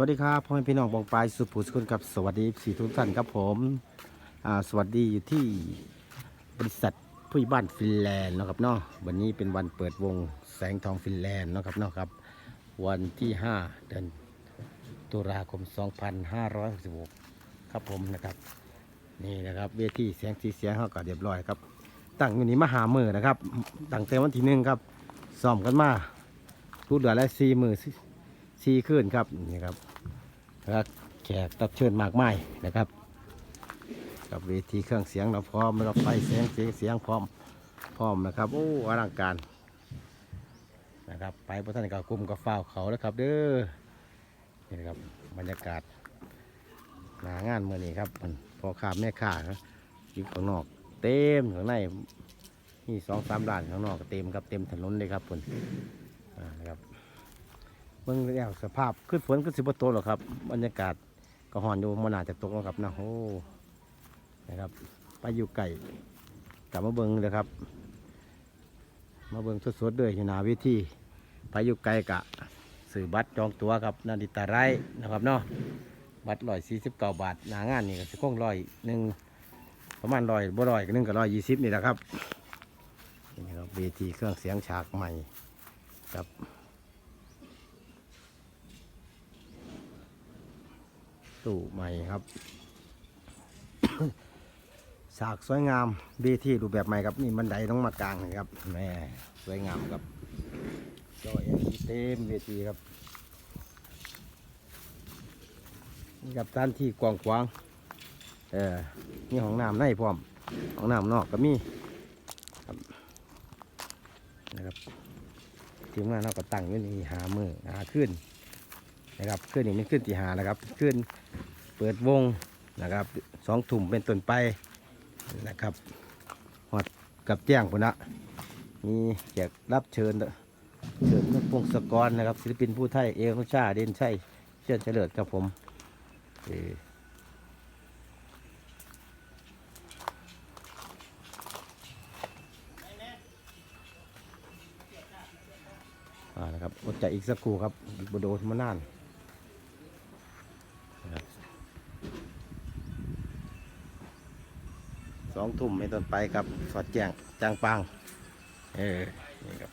วัสดีครับพ่อแม่พี่น้องบองปลายสุภูสกุลกับสวัสดีสี่ทุกท่านครับผมสวัสดีอยู่ที่บริษัทผู้บ้านฟินแลนด์นะครับเนาะวันนี้เป็นวันเปิดวงแสงทองฟินแลนด์นะครับเนาะครับ วันที่ 5 เดือนตุลาคม 2566 ครับผมนะครับนี่นะครับเวทีเสียงสีเสียงเขาก็เรียบร้อยครับ ตั้งอยู่นี้มาหามือนะครับตั้งแต่วันที่หนึ่งครับซ้อมกันมาทุกเดือนละสี่มือ ซีขึ้นครับนี่ครับแล้วแขกรับเชิญมากมายนะครับ กับเวทีเครื่องเสียงเราพร้อมเราไฟเสียงเสียงเสียงพร้อมพร้อมนะครับโอ้อลังการนะครับ ไปพระท่านกับกลุ่มกับฝ้าวเขาแล้วครับ เด้อนี่นะครับบรรยากาศหนางานเมื่อนี้ครับมันพอขาแม่ขาครับอยู่ข้างนอก เต็มข้างในนี่สองสามด้านข้างนอกเต็มครับเต็มถนนเลยครับคุณนะครับ เบิ่งแล้วสภาพขึ้นฝนขึ้นสิบโตกหรอครับ บรรยากาศก็หอนอยู่มันอาจจะตกแล้วครับนะโอ้นะครับ ไปอยู่ไก่กลับมาเบิ่งเลยครับ มาเบิ่งสดๆด้วยอยู่นาวิธีไปอยู่ไก่กะสื่อบัตรจองตั๋วครับนาดิตาไรนะครับเนาะบัตรร้อยสี่สิบเก้าบาทหนางานนี่ก็สิคงร้อยหนึ่งประมาณร้อยบ่ร้อยก็หนึ่งก็ร้อยยี่สิบนี่แหละครับนี่ครับเวทีเครื่องเสียงฉากใหม่ครับ ตู้ใหม่ครับฉากสวยงามเวทีรูปแบบใหม่ครับนี่บันไดต้องมากลางนะครับแม่สวยงามครับจอยเต็มเวทีครับนี่กับท่านที่กว้างขวางเออนี่ห้องน้ำในพร้อมห้องน้ำนอกก็มีครับนะครับทีมงานเราก็ตั้งอยู่นี่หามือหาขึ้น นะครับขึ้นนี่มันขึ้นตีหานะครับขึ้นเปิดวงนะครับสองถุ่มเป็นต้นไปนะครับหอดกับแจ้งพุนละมีแขกรับเชิญเชิญนุพงศกรนะครับศิลปินผู้ไทยเอนุชาเด่นชัยเชื่อเฉลิดครับผมอ่านะครับอดใจอีกสักครู่ครับอีกบโดนมานาน สองทุ่มเป็นต้นไปครับสอดแจ้งจางปังเออนี่ครับ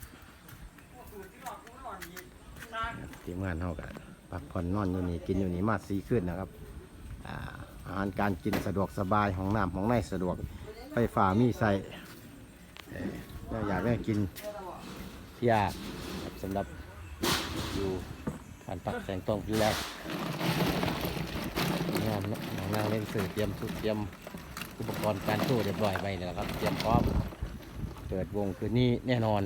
ทีมงานเท่ากันพักผ่อนนอนอยู่นี่กินอยู่นี่มาสีขึ้นนะครับอ่าอาหารการกินสะดวกสบายของน้ำของในสะดวกไฟฟ้ามีใส่เอ่ออยากได้กินที่ยากสำหรับอยู่ผ่านปักแสงตรงที่แรกงามเนน้องนางเล่นสื่อเตรียมชุดเตรียม อุปกรณ์การสู้เรียบร้อยไปเนี่ยแหละครับ เตรียมพร้อม เปิดวงคืนนี้แน่นอน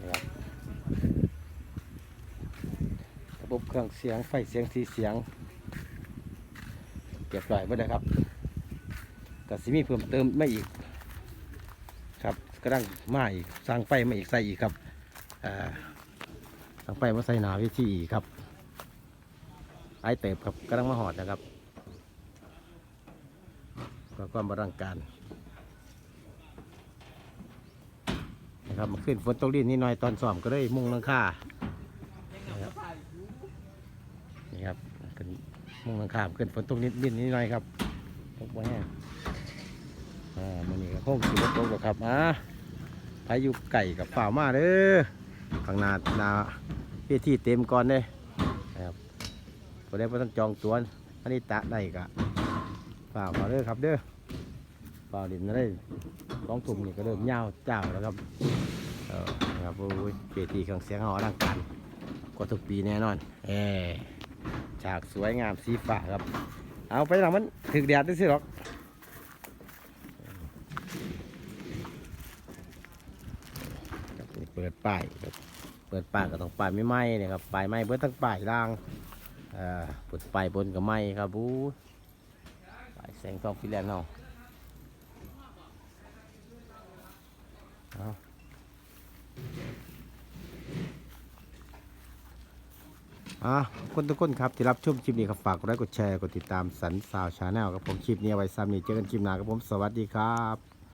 นะครับระบบเครื่องเสียงไฟเสียงสีเสียงเก็บร้อยไว้เลยครับก็สิมีเพิ่มเติมไม่อีกครับกำลังมาอีกสร้างไฟมาอีกใส่อีกครับอ่าทางไปมาใส่หนาวิธีอีกครับไอเติบครับกำลังมาหอดนะครับ ก็ความบรังการนะครับมาขึ้นฝนตกดินนิดหน่อยตอนสอบก็ได้มุ่งหลังคานะครับนี่ครับขึ้นมุ่งหลังคาขึ้นฝนตกนิดนิดนิดหน่อยครับตกไว้แห้งอ่ามันนี่ก็คงสิบตกหรอกครับอ่าพายุไก่กับฝ่าวมาเด้อข้างหน้าหนาเวทีเต็มก่อนเด้นะครับพอได้พอต้องจองตัวอันนี้ตะได้กะ ฝ่าวมาเด้อครับเด้อฝ่าวดินมาได้สองถุ่มนี่ก็เริ่มยาวเจ้าแล้วครับเออครับโอ้ยเวทีเครื่องเสียงหอร่างการกว่าทุกปีแน่นอนเอฉากสวยงามสีฟ้าครับ เอาไปหลังมันถึกแดดได้สิหรอกเปิดป้ายเปิดป้ายก็ต้องป้ายไม่ไหมเนี่ยครับป้ายไหม้เบิดทั้งป้ายล่างเอ่อเปิดป้ายบนก็ไหม้ครับบูป้าย แสงทองฟิแลนด์เนาะเอาอะคนทุกคนครับที่รับชมคลิปนี้ครับฝากกดไลค์กดแชร์กดติดตามสันสาวชาแนลครับผมคลิปนี้เอาไว้ซ้ำนี่เจอกันคลิปหน้าครับผมสวัสดีครับ